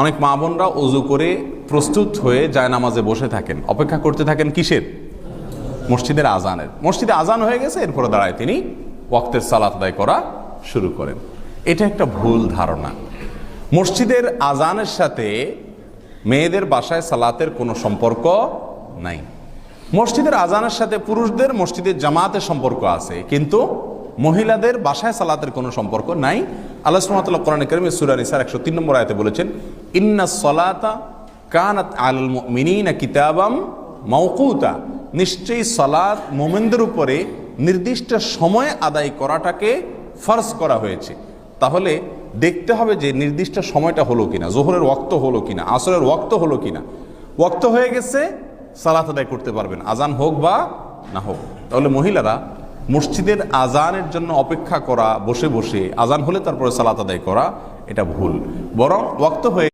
অনেক মা বোনরা অজু করে প্রস্তুত হয়ে যায় নামাজে বসে থাকেন। অপেক্ষা করতে থাকেন কিসের? মসজিদের আজানের। মসজিদে আজান হয়ে গেছে, এরপরে দাঁড়ায় তিনি ওয়াক্তের সালাত আদায় করা শুরু করেন। এটা একটা ভুল ধারণা। মসজিদের আজানের সাথে মেয়েদের বাসায় সালাতের কোনো সম্পর্ক নাই। মসজিদের আজানের সাথে পুরুষদের মসজিদের জামাতের সম্পর্ক আছে, কিন্তু মহিলাদের বাসায় সালাতের কোনো সম্পর্ক নাই। আল্লাহ সুমাতাল্লাহ কোরআন করিম সুরা নিসার একশো তিন নম্বর আয়তে বলেছেন, ইন্না সলাতা কানাত আল মিনিনা কিতাবাম মৌকুতা নিশ্চয়ই সালাদ মোমেনদের উপরে নির্দিষ্ট সময় আদায় করাটাকে ফরজ করা হয়েছে। তাহলে দেখতে হবে যে নির্দিষ্ট সময়টা হলো কিনা, জোহরের ওয়াক্ত হলো কিনা, আসরের ওয়াক্ত হলো কিনা। ওক্ত হয়ে গেছে, সালাত আদায় করতে পারবেন আজান হোক বা না হোক। তাহলে মহিলারা মসজিদের আজানের জন্য অপেক্ষা করা, বসে বসে, আজান হলে তারপরে সালাত আদায় করা, এটা ভুল। বরং ওয়াক্ত হয়ে